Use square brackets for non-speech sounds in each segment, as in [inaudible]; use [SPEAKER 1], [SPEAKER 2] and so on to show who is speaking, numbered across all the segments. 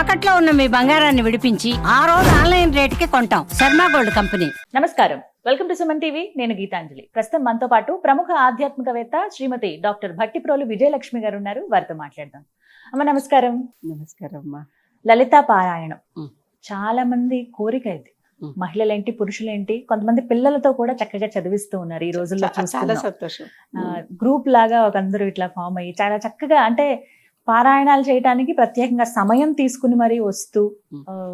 [SPEAKER 1] తాకట్లో ఉన్న మీ బంగారాన్ని విడిపించి ఆ రోజు ఆన్లైన్ రేటుకి కొంటాం. Sharma gold company.
[SPEAKER 2] నమస్కారం. Welcome to Suman TV. నేను గీతాంజలి. ప్రస్తుతం మనతో పాటు ప్రముఖ ఆధ్యాత్మికవేత్త శ్రీమతి డాక్టర్ భట్టిప్రోలు విజయలక్ష్మి గారు ఉన్నారు. వారితో మాట్లాడదాం. అమ్మ నమస్కారం.
[SPEAKER 3] నమస్కారం అమ్మా.
[SPEAKER 2] లలితా పారాయణం. చాలా మంది కోరిక ఇది. మహిళలేంటి పురుషులేంటి కొంతమంది పిల్లలతో కూడా చక్కగా చదివిస్తూ ఉన్నారు ఈ రోజుల్లో
[SPEAKER 3] చాలా సంతోషం.
[SPEAKER 2] గ్రూప్ లాగా ఒక అందరూ ఇట్లా ఫామ్ అయ్యి చాలా చక్కగా అంటే పారాయణాలు చేయడానికి ప్రత్యేకంగా సమయం తీసుకుని మరీ వస్తూ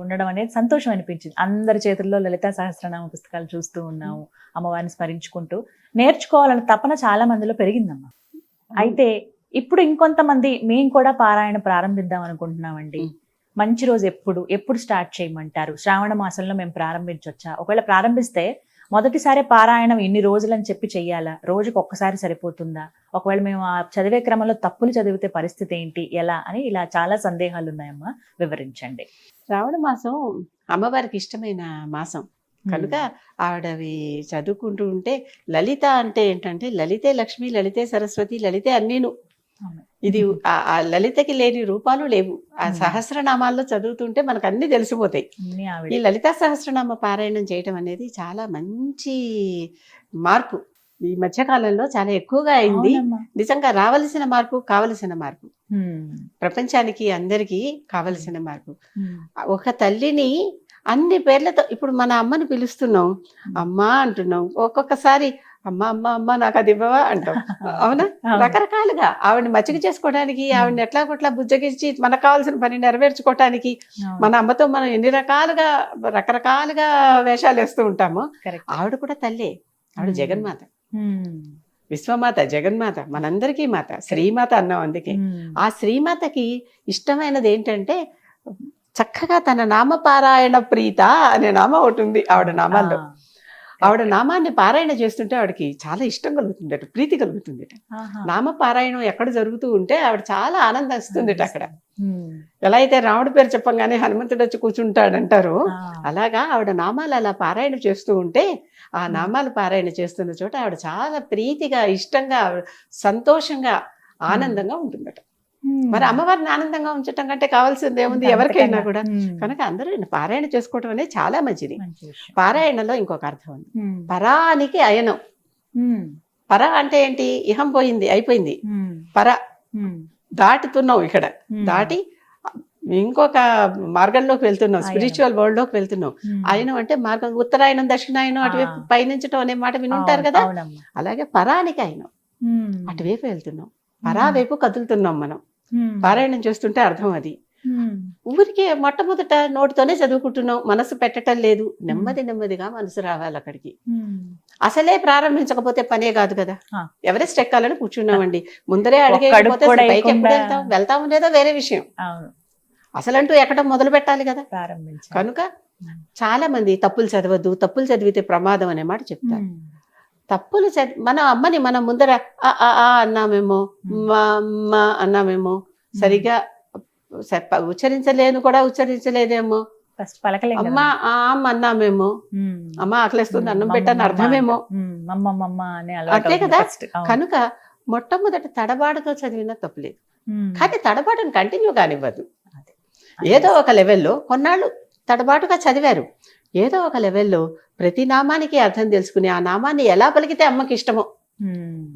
[SPEAKER 2] ఉండడం అనేది సంతోషం అనిపించింది. అందరి చేతుల్లో లలితా సహస్రనామ పుస్తకాలు చూస్తూ ఉన్నాము అమ్మవారిని స్మరించుకుంటూ. నేర్చుకోవాలన్న తపన చాలా మందిలో పెరిగిందమ్మా. అయితే ఇప్పుడు ఇంకొంతమంది మేము కూడా పారాయణ ప్రారంభిద్దాం అనుకుంటున్నామండి. మంచి రోజు ఎప్పుడు ఎప్పుడు స్టార్ట్ చేయమంటారు? శ్రావణ మాసంలో మేము ప్రారంభించవచ్చా ఒకవేళ ప్రారంభిస్తే మొదటిసారి పారాయణం ఇన్ని రోజులని చెప్పి చెయ్యాలా? రోజుకి ఒక్కసారి సరిపోతుందా? ఒకవేళ మేము ఆ చదివే క్రమంలో తప్పులు చదివితే పరిస్థితి ఏంటి? ఎలా? అని ఇలా చాలా సందేహాలు ఉన్నాయమ్మా వివరించండి.
[SPEAKER 3] శ్రావణ మాసం అమ్మవారికి ఇష్టమైన మాసం. కనుక ఆవిడవి చదువుకుంటూ ఉంటే లలిత అంటే ఏంటంటే లలితే లక్ష్మి లలితే సరస్వతి లలితే అన్నీను. ఇది ఆ- లలితకి లేని రూపాలు లేవు. ఆ. సహస్రనామాల్లో చదువుతుంటే మనకు అన్ని తెలిసిపోతాయి ఈ లలితా సహస్రనామ పారాయణం చేయటం అనేది చాలా మంచి మార్పు. ఈ మధ్యకాలంలో చాలా ఎక్కువగా అయింది. నిజంగా రావలసిన మార్పు కావలసిన మార్పు. ప్రపంచానికి అందరికీ కావలసిన మార్పు. ఒక తల్లిని అన్ని పేర్లతో ఇప్పుడు మన అమ్మని పిలుస్తున్నాం అమ్మా అంటున్నాం ఒక్కొక్కసారి అమ్మ అమ్మ అమ్మ నాకు అది ఇవ్వవా అంటాం అవునా. రకరకాలుగా ఆవిడని మచ్చిక చేసుకోవడానికి ఆవిడని ఎట్లా కొట్లా బుజ్జగించి మనకు కావాల్సిన పని నెరవేర్చుకోవటానికి. మన అమ్మతో మనం ఎన్ని రకాలుగా రకరకాలుగా వేషాలు వేస్తూ ఉంటామో. ఆవిడ కూడా తల్లే ఆవిడ. జగన్మాత. విశ్వమాత జగన్మాత మనందరికీ మాత శ్రీమాత అన్నాం అందుకే. ఆ శ్రీమాతకి ఇష్టమైనది ఏంటంటే చక్కగా తన నామపారాయణ ప్రీత అనే నామం ఒకటి ఉంది ఆవిడ నామాల్లో. ఆవిడ నామాన్ని పారాయణ చేస్తుంటే ఆవిడకి చాలా ఇష్టం కలుగుతుందట ప్రీతి కలుగుతుందట. నామ పారాయణం ఎక్కడ జరుగుతూ ఉంటే ఆవిడ చాలా ఆనందం ఇస్తుందట అక్కడ. ఎలా అయితే రాముడి పేరు చెప్పంగానే హనుమంతుడు వచ్చి కూర్చుంటాడంటారు. అలాగా ఆవిడ నామాలు అలా పారాయణ చేస్తూ ఉంటే ఆ నామాలు పారాయణ చేస్తున్న చోట ఆవిడ చాలా ప్రీతిగా ఇష్టంగా సంతోషంగా ఆనందంగా ఉంటుందట. మరి అమ్మవారిని ఆనందంగా ఉంచటం కంటే కావాల్సింది ఏముంది ఎవరికైనా. కూడా. కనుక అందరూ పారాయణ చేసుకోవటం అనేది చాలా మంచిది. పారాయణలో ఇంకొక అర్థం ఉంది. పరానికి అయనం. పర అంటే ఏంటి ఇహం పోయింది అయిపోయింది. పర
[SPEAKER 2] ఉమ్.
[SPEAKER 3] దాటుతున్నాం ఇక్కడ. దాటి ఇంకొక మార్గంలోకి వెళ్తున్నాం. స్పిరిచువల్ వరల్డ్లోకి వెళ్తున్నాం. అయనం అంటే మార్గం ఉత్తరాయణం దక్షిణాయనం అటువైపు. పయనించడం అనే మాట వినుంటారు కదా. అలాగే పరానికి అయనం
[SPEAKER 2] ఉమ్.
[SPEAKER 3] అటువైపు వెళ్తున్నాం పరా వైపు కదులుతున్నాం మనం. పారాయణం చేస్తుంటే అర్థం అది. ఊరికే మొట్టమొదట నోటితోనే చదువుకుంటున్నాం మనసు పెట్టడం లేదు నెమ్మది నెమ్మదిగా మనసు రావాలి అక్కడికి. అసలే ప్రారంభించకపోతే పనే కాదు కదా. ఎవరెస్ట్ ఎక్కాలని కూర్చున్నామండి ముందరే అడిగే వెళ్తాం వెళ్తాం లేదో వేరే విషయం అసలంటూ ఎక్కడం మొదలు పెట్టాలి కదా. కనుక చాలా మంది తప్పులు చదవద్దు తప్పులు చదివితే ప్రమాదం అనే మాట చెప్తారు. తప్పులు చదివి మన అమ్మని మనం ముందర ఆ ఆ ఆ అన్నామేమో మా అమ్మ అన్నామేమో సరిగా ఉచ్చరించలేను కూడా ఉచ్చరించలేదేమో. అమ్మ ఆ అమ్మ అన్నామేమో అమ్మ ఆకలిస్తుంది అన్నం పెట్టని అర్థమేమో. అంతే కదా? కనుక మొట్టమొదటి తడబాటుతో చదివిన తప్పులేదు. కానీ తడబాటును కంటిన్యూ కానివ్వదు. ఏదో ఒక లెవెల్లో కొన్నాళ్ళు తడబాటుగా చదివారు ఏదో ఒక లెవెల్లో ప్రతి నామానికి అర్థం తెలుసుకుని ఆ నామాన్ని ఎలా పలికితే అమ్మకి ఇష్టమో
[SPEAKER 2] ఉమ్.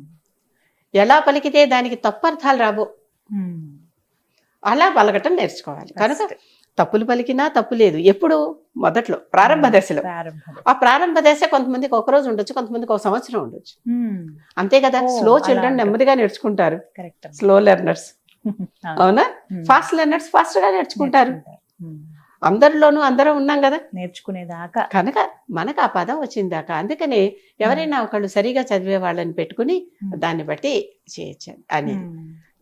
[SPEAKER 3] ఎలా పలికితే దానికి తప్పు అర్థాలు రాబో
[SPEAKER 2] ఉమ్.
[SPEAKER 3] అలా పలకటం నేర్చుకోవాలి కనుక. తప్పులు పలికినా తప్పు లేదు ఎప్పుడు మొదట్లో ప్రారంభ దశలో
[SPEAKER 2] ప్రారంభం.
[SPEAKER 3] ఆ ప్రారంభ దశ కొంతమందికి ఒక రోజు ఉండొచ్చు కొంతమందికి ఒక సంవత్సరం ఉండొచ్చు. అంతే కదా స్లో చిల్డ్రన్. నెమ్మదిగా నేర్చుకుంటారు. స్లో లెర్నర్స్ [laughs]
[SPEAKER 2] అవును.
[SPEAKER 3] ఫాస్ట్ లెర్నర్స్ ఫాస్ట్గా నేర్చుకుంటారు. అందరిలోనూ అందరం ఉన్నాం కదా?
[SPEAKER 2] నేర్చుకునేదాకా.
[SPEAKER 3] కనుక మనకు ఆ పదం వచ్చిందాక. అందుకనే ఎవరైనా ఒకళ్ళు సరిగా చదివే వాళ్ళని పెట్టుకుని. దాన్ని బట్టి చేయొచ్చు అని.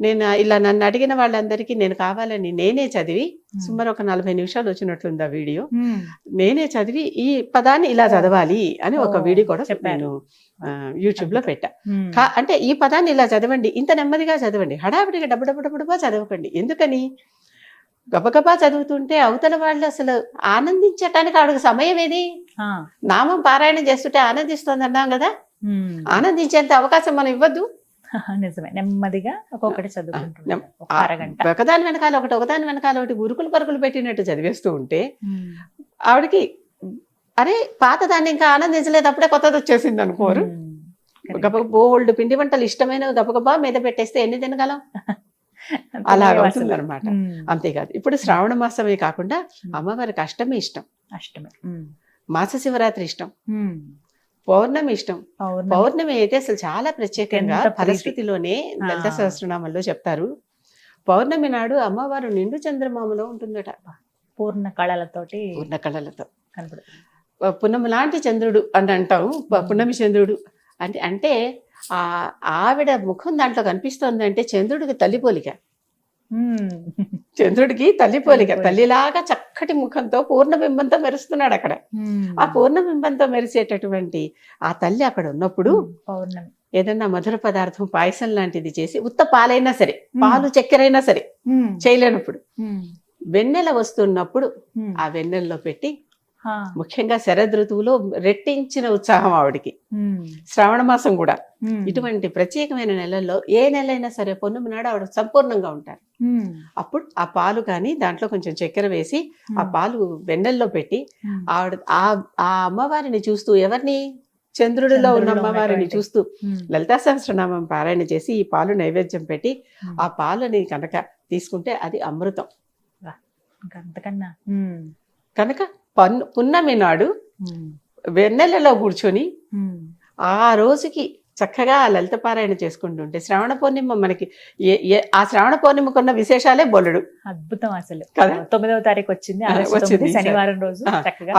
[SPEAKER 3] నేను ఇలా నన్ను అడిగిన వాళ్ళందరికీ నేను కావాలని నేనే చదివి. సుమారు ఒక నలభై నిమిషాలు వచ్చినట్లుంది ఆ వీడియో. నేనే చదివి ఈ పదాన్ని ఇలా చదవాలి అని ఒక వీడియో కూడా
[SPEAKER 2] చెప్పారు.
[SPEAKER 3] నేను యూట్యూబ్లో పెట్టా. అంటే ఈ పదాన్ని ఇలా చదవండి ఇంత నెమ్మదిగా చదవండి హడావిడిగా డబ్బు డబ్బు డబ్బుడబ్బా చదవకండి. ఎందుకని? గబగబా చదువుతుంటే అవతల వాళ్ళు అసలు ఆనందించటానికి ఆవిడకి సమయం ఏది. నామం పారాయణం చేస్తుంటే ఆనందిస్తుంది అన్నాం కదా. ఆనందించేంత అవకాశం మనం ఇవ్వద్దు [laughs]
[SPEAKER 2] నిజమే నెమ్మదిగా ఒక్కొక్కటి చదువుకుంటున్నాం
[SPEAKER 3] ఒకదాని వెనకాల ఒకటి ఒకదాని వెనకాల ఒకటి గురుకులు పరుగులు పెట్టినట్టు చదివేస్తూ ఉంటే. ఆవిడకి అరే పాత దాన్ని ఇంకా ఆనందించలేదు అప్పుడే కొత్తది వచ్చేసింది అనుకోరు
[SPEAKER 2] ఉమ్. Correct.
[SPEAKER 3] గబ బోల్డ్ పిండి వంటలు ఇష్టమైనవి గబగబా మీద పెట్టేస్తే ఎన్ని తినగలం [laughs] అలా అవుతుంది. అనమాట. అంతేకాదు. ఇప్పుడు శ్రావణ మాసమే కాకుండా అమ్మవారికి అష్టమి ఇష్టం.
[SPEAKER 2] అష్టమి.
[SPEAKER 3] మాస శివరాత్రి ఇష్టం. పౌర్ణమి ఇష్టం.
[SPEAKER 2] పౌర్ణమి.
[SPEAKER 3] అయితే అసలు చాలా ప్రత్యేకంగా లలిత
[SPEAKER 2] ఆ.
[SPEAKER 3] సహస్రనామంలో చెప్తారు. పౌర్ణమి నాడు అమ్మవారు నిండు చంద్రమామలో ఉంటుందట.
[SPEAKER 2] పూర్ణ కళలతోటి
[SPEAKER 3] పూర్ణ కళలతో. పున్నమి లాంటి చంద్రుడు అని అంటాం. పున్నమి చంద్రుడు. అంటే అంటే ఆ ఆవిడ ముఖం దాంట్లో కనిపిస్తోంది అంటే చంద్రుడికి తల్లి పోలిక. చంద్రుడికి తల్లి పోలిక
[SPEAKER 2] తల్లి పోలిక.
[SPEAKER 3] తల్లిలాగా చక్కటి ముఖంతో పూర్ణబింబంతో మెరుస్తున్నాడు అక్కడ. ఆ పూర్ణబింబంతో మెరిసేటటువంటి ఆ తల్లి అక్కడ ఉన్నప్పుడు
[SPEAKER 2] పౌర్ణమి
[SPEAKER 3] ఏదన్నా మధుర పదార్థం పాయసం లాంటిది చేసి ఉత్త పాలైనా సరే. పాలు చక్కెరైనా సరే. చేయలేనప్పుడు. వెన్నెల వస్తున్నప్పుడు. ఆ వెన్నెల్లో పెట్టి. ముఖ్యంగా శరద్ ఋతువులో రెట్టించిన ఉత్సాహం ఆవిడికి. శ్రావణ మాసం కూడా. ఇటువంటి ప్రత్యేకమైన నెలల్లో ఏ నెల అయినా సరే పొన్నుమ నాడు ఆవిడ సంపూర్ణంగా ఉంటారు. అప్పుడు ఆ పాలు కానీ దాంట్లో కొంచెం చక్కెర వేసి ఆ. పాలు వెన్నెల్లో పెట్టి. ఆవిడ ఆ ఆ అమ్మవారిని చూస్తూ ఎవరిని చంద్రుడిలో ఉన్న అమ్మవారిని. చూస్తూ. లలితా సహస్రనామం పారాయణ చేసి ఈ పాలు నైవేద్యం పెట్టి. ఆ పాలని కనుక తీసుకుంటే అది అమృతం
[SPEAKER 2] అంతకన్నా.
[SPEAKER 3] కనుక పన్ను పున్నమి నాడు. వెన్నెలలో కూర్చొని. ఆ రోజుకి చక్కగా లలిత పారాయణ చేసుకుంటుంటే శ్రావణ పౌర్ణిమ మనకి ఆ శ్రావణ పౌర్ణిమకున్న విశేషాలే బొల్లడు
[SPEAKER 2] అద్భుతం అసలు
[SPEAKER 3] కదా?
[SPEAKER 2] తొమ్మిదవ తారీఖు వచ్చింది
[SPEAKER 3] వచ్చింది.
[SPEAKER 2] శనివారం రోజు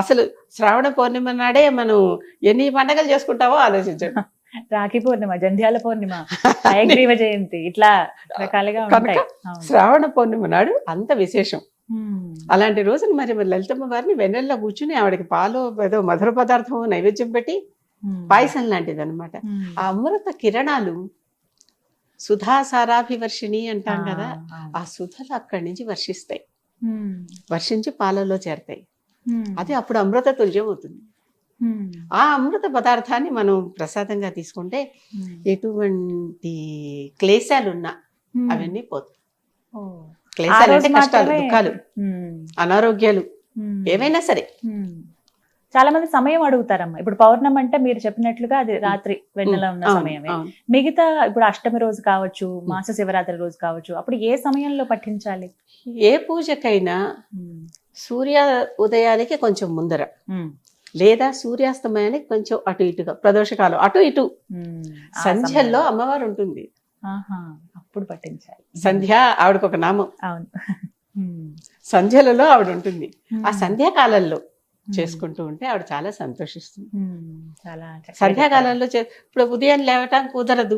[SPEAKER 3] అసలు శ్రావణ పౌర్ణిమ నాడే మనం ఎన్ని పండగలు చేసుకుంటావో ఆలోచించండి [laughs]
[SPEAKER 2] రాఖీ పూర్ణిమ జంధ్యాల పూర్ణిమ హయగ్రీవ జయంతి ఇట్లా రకాలుగా ఉంటాయి.
[SPEAKER 3] శ్రావణ పౌర్ణిమ నాడు అంత విశేషం. అలాంటి రోజున మరి లలితమ్మ వారిని వెన్నెల్లో కూర్చుని ఆవిడకి పాలు ఏదో మధుర పదార్థం నైవేద్యం పెట్టి. పాయసం లాంటిది అనమాట. ఆ అమృత కిరణాలు సుధా సారాభివర్షిణి అంటాం కదా
[SPEAKER 2] ఆ,
[SPEAKER 3] సుధలు అక్కడి నుంచి వర్షిస్తాయి. వర్షించి పాలలో చేరతాయి. అది అప్పుడు అమృత తుల్యం అవుతుంది. ఆ అమృత పదార్థాన్ని మనం ప్రసాదంగా తీసుకుంటే. ఎటువంటి క్లేశాలున్నా. అవన్నీ పోతాయి. క్లేశాలు అంటే కష్టాలు దుఃఖాలు. అనారోగ్యాలు. ఏవైనా సరే.
[SPEAKER 2] చాలా మంది సమయం అడుగుతారమ్మా ఇప్పుడు పౌర్ణమి అంటే మీరు చెప్పినట్లుగా అది రాత్రి వెన్నెల ఉన్న సమయమే. మిగతా ఇప్పుడు అష్టమి రోజు కావచ్చు మాస శివరాత్రి రోజు కావచ్చు అప్పుడు ఏ సమయంలో పఠించాలి
[SPEAKER 3] ఏ పూజకైనా. సూర్య ఉదయానికి కొంచెం ముందర. లేదా సూర్యాస్తమయానికి కొంచెం అటు ఇటుగా ప్రదోషకాలం అటు ఇటు సంధ్యల్లో. అమ్మవారు ఉంటుంది
[SPEAKER 2] ఆహా, అప్పుడు పఠించాలి
[SPEAKER 3] సంధ్య ఆవిడకు ఒక నామం
[SPEAKER 2] అవును.
[SPEAKER 3] సంధ్యలలో ఆవిడ ఉంటుంది ఆ. సంధ్యాకాలంలో. చేసుకుంటూ ఉంటే ఆవిడ చాలా సంతోషిస్తుంది.
[SPEAKER 2] చాలా
[SPEAKER 3] సంధ్యాకాలంలో చే- ఇప్పుడు ఉదయం లేవటం కుదరదు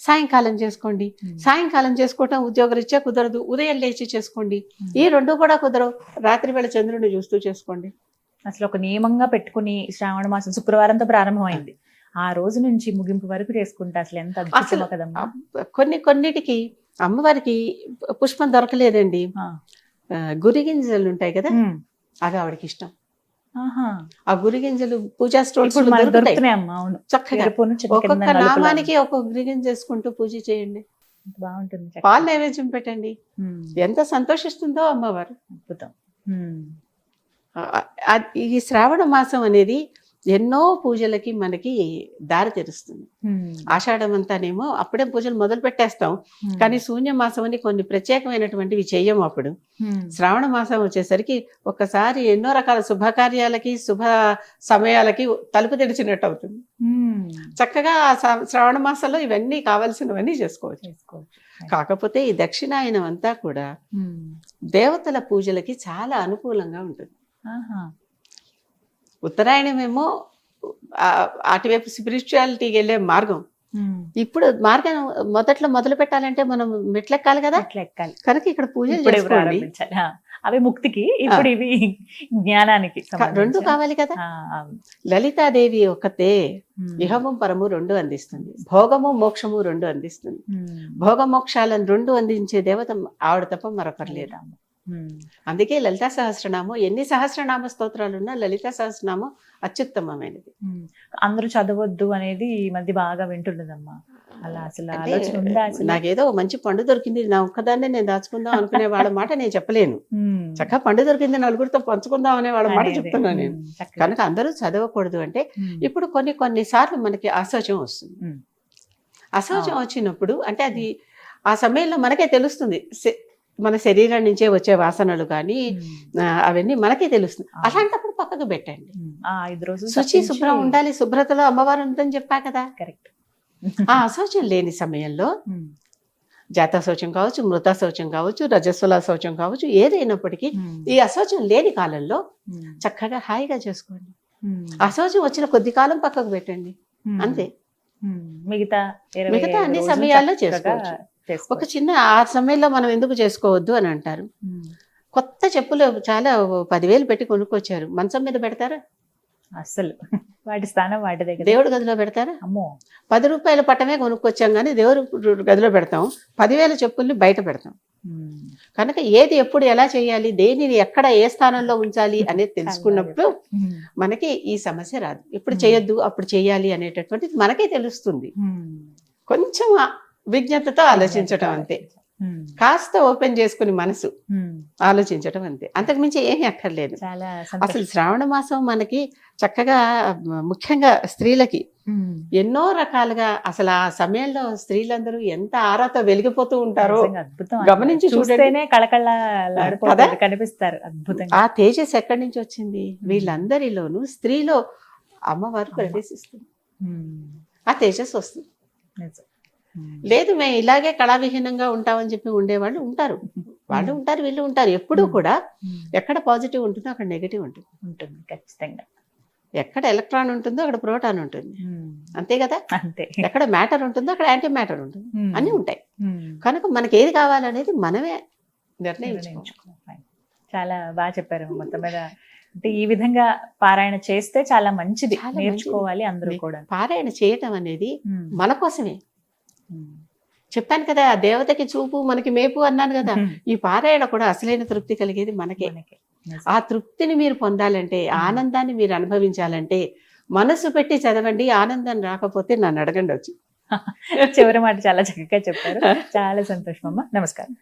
[SPEAKER 3] సాయంకాలం చేసుకోండి. సాయంకాలం చేసుకోవటం ఉద్యోగరీత్యా కుదరదు ఉదయం లేచి చేసుకోండి. ఈ రెండు కూడా కుదరవు రాత్రి వేళ చంద్రుని చూస్తూ చేసుకోండి
[SPEAKER 2] అసలు ఒక నియమంగా పెట్టుకుని శ్రావణ మాసం శుక్రవారంతో ప్రారంభమైంది ఆ రోజు నుంచి ముగింపు వరకు చేసుకుంటే అసలు ఎంత
[SPEAKER 3] అసలు
[SPEAKER 2] కదమ్మా.
[SPEAKER 3] కొన్ని కొన్నిటికి అమ్మవారికి పుష్పం దొరకలేదండి. గురిగింజలు ఉంటాయి కదా. అవి ఆవిడకి ఇష్టం.
[SPEAKER 2] ఆహా.
[SPEAKER 3] ఆ గురిగింజలు పూజా
[SPEAKER 2] అవును.
[SPEAKER 3] చక్కగా. ఒక్కొక్క నామానికి ఒక్కొక్క గురిగింజ చేసుకుంటూ పూజ చేయండి.
[SPEAKER 2] బాగుంటుంది.
[SPEAKER 3] పాలు నైవేద్యం పెట్టండి. ఎంత సంతోషిస్తుందో అమ్మవారు.
[SPEAKER 2] అద్భుతం.
[SPEAKER 3] ఈ శ్రావణ మాసం అనేది ఎన్నో పూజలకి మనకి దారి తెరుస్తుంది. ఆషాఢం అంతానేమో అప్పుడే పూజలు మొదలు పెట్టేస్తాం. కానీ శూన్య మాసం అని కొన్ని ప్రత్యేకమైనటువంటివి చెయ్యం అప్పుడు. శ్రావణ మాసం వచ్చేసరికి ఒక్కసారి ఎన్నో రకాల శుభకార్యాలకి శుభ సమయాలకి తలుపు తెరిచినట్టు అవుతుంది. చక్కగా శ్రావణ మాసంలో ఇవన్నీ కావాల్సినవన్నీ చేసుకోవచ్చు కాకపోతే ఈ దక్షిణాయనం అంతా కూడా. దేవతల పూజలకి చాలా అనుకూలంగా ఉంటుంది. ఉత్తరాయణమేమో అటువైపు స్పిరిచువాలిటీకి వెళ్ళే మార్గం. ఇప్పుడు మార్గం మొదట్లో మొదలు పెట్టాలంటే మనం మెట్లెక్కాలి కదా
[SPEAKER 2] ఎక్కాలి
[SPEAKER 3] కనుక ఇక్కడ
[SPEAKER 2] ప్రారంభించాలి ఆ. అవి ముక్తికి ఇప్పుడు ఇవి జ్ఞానానికి.
[SPEAKER 3] రెండు కావాలి కదా. లలితాదేవి ఒక్కతే
[SPEAKER 2] ఉమ్.
[SPEAKER 3] ఇహము పరము రెండు అందిస్తుంది భోగము మోక్షము రెండు అందిస్తుంది
[SPEAKER 2] ఉమ్.
[SPEAKER 3] భోగ మోక్షాలను రెండు అందించే దేవత ఆవిడ తప్ప మరొకరు
[SPEAKER 2] లేదాము.
[SPEAKER 3] అందుకే లలితా సహస్రనామం ఎన్ని సహస్రనామ స్తోత్రాలు ఉన్నా లలితా సహస్రనామం అత్యుత్తమమైనది.
[SPEAKER 2] అందరూ చదవద్దు అనేది ఈ మధ్య బాగా వింటున్నదమ్మా అలా అసలు
[SPEAKER 3] నాకేదో మంచి పండు దొరికింది నా ఒక్కదాన్నే నేను దాచుకుందాం అనుకునే వాళ్ళ మాట నేను చెప్పలేను. చక్కగా పండు దొరికింది నలుగురితో పంచుకుందాం అనే వాళ్ళ మాట
[SPEAKER 2] అనేది.
[SPEAKER 3] చెప్తున్నాను నేను. కనుక అందరూ చదవకూడదు అంటే. ఇప్పుడు కొన్ని కొన్ని సార్లు మనకి అసౌచం వస్తుంది
[SPEAKER 2] అవును.
[SPEAKER 3] వచ్చినప్పుడు అంటే అది ఆ సమయంలో మనకే తెలుస్తుంది మన శరీరం నుంచే వచ్చే వాసనలు కానీ అవన్నీ మనకే తెలుస్తుంది. అలాంటప్పుడు పక్కకు పెట్టండి.
[SPEAKER 2] ఐదు రోజులు
[SPEAKER 3] శుచి శుభ్రం ఉండాలి. శుభ్రతలో అమ్మవారు ఉందని చెప్పా కదా.
[SPEAKER 2] కరెక్ట్.
[SPEAKER 3] ఆ అశౌచం లేని సమయంలో జాత శౌచం కావచ్చు మృత శౌచం కావచ్చు రజస్వల శౌచం కావచ్చు ఏదైనప్పటికీ ఈ అశౌచం లేని కాలంలో చక్కగా హాయిగా చేసుకోండి. అశౌచం వచ్చిన కొద్ది కాలం పక్కకు పెట్టండి. అంతే.
[SPEAKER 2] మిగతా
[SPEAKER 3] మిగతా అన్ని సమయాల్లో చేసుకోవచ్చు. ఒక. చిన్న ఆ సమయంలో మనం ఎందుకు చేసుకోవద్దు అని అంటారు. కొత్త చెప్పులు చాలా పదివేలు పెట్టి కొనుక్కొచ్చారు మంచం మీద పెడతారా
[SPEAKER 2] అస్సలు వాటి స్థానం వాటి దగ్గర
[SPEAKER 3] దేవుడి గదిలో పెడతారా
[SPEAKER 2] అమ్మో
[SPEAKER 3] పది రూపాయల పట్టమే కొనుక్కొచ్చాం కానీ దేవుడి గదిలో పెడతాం పదివేల చెప్పుల్ని బయట పెడతాం. కనుక ఏది ఎప్పుడు ఎలా చేయాలి దేనిని ఎక్కడ ఏ స్థానంలో ఉంచాలి అనేది తెలుసుకున్నప్పుడు. మనకి ఈ సమస్య రాదు ఎప్పుడు. చేయొద్దు అప్పుడు చేయాలి అనేటటువంటిది మనకే తెలుస్తుంది. కొంచెం విజ్ఞతతో ఆలోచించటం అంతే. కాస్త ఓపెన్ చేసుకుని మనసు. ఆలోచించటం అంతే అంతకుమించి ఏమీ అక్కర్లేదు అసలు. శ్రావణ మాసం మనకి చక్కగా ముఖ్యంగా స్త్రీలకి. ఎన్నో రకాలుగా అసలు ఆ సమయంలో స్త్రీలందరూ ఎంత ఆరాతో వెలిగిపోతూ ఉంటారో గమనించి.
[SPEAKER 2] చూస్తేనే కనిపిస్తారు అద్భుతంగా
[SPEAKER 3] ఆ తేజస్ ఎక్కడి నుంచి వచ్చింది వీళ్ళందరిలోనూ స్త్రీలో అమ్మవారు ప్రవేశిస్తుంది. ఆ తేజస్ వస్తుంది. లేదు మేము ఇలాగే కళావిహీనంగా ఉంటామని చెప్పి ఉండేవాళ్ళు ఉంటారు వాళ్ళు ఉంటారు వీళ్ళు ఉంటారు ఎప్పుడూ కూడా. ఎక్కడ పాజిటివ్ ఉంటుందో అక్కడ నెగిటివ్ ఉంటుంది
[SPEAKER 2] ఉంటుంది ఖచ్చితంగా
[SPEAKER 3] ఎక్కడ ఎలక్ట్రాన్ ఉంటుందో అక్కడ ప్రోటాన్ ఉంటుంది. అంతే కదా
[SPEAKER 2] అంతే
[SPEAKER 3] ఎక్కడ మ్యాటర్ ఉంటుందో అక్కడ యాంటీ మ్యాటర్ ఉంటుంది. అన్నీ ఉంటాయి. కనుక మనకి ఏది కావాలనేది మనమే నిర్ణయించుకోవాలి.
[SPEAKER 2] చాలా బాగా చెప్పారు మొత్తం మీద అంటే ఈ విధంగా పారాయణ చేస్తే చాలా మంచిది. నేర్చుకోవాలి అందరూ కూడా
[SPEAKER 3] పారాయణ చేయటం అనేది. మన కోసమే. చెప్పాను కదా ఆ దేవతకి చూపు మనకి మేపు అన్నాను కదా. ఈ పారాయణ కూడా అసలైన తృప్తి కలిగేది మనకే. ఆ తృప్తిని మీరు పొందాలంటే ఆనందాన్ని మీరు అనుభవించాలంటే మనసు పెట్టి చదవండి ఆనందం రాకపోతే నన్ను అడగండి వచ్చి [laughs]
[SPEAKER 2] చివరి మాట చాలా చక్కగా చెప్పారు. చాలా సంతోషం అమ్మా. నమస్కారం.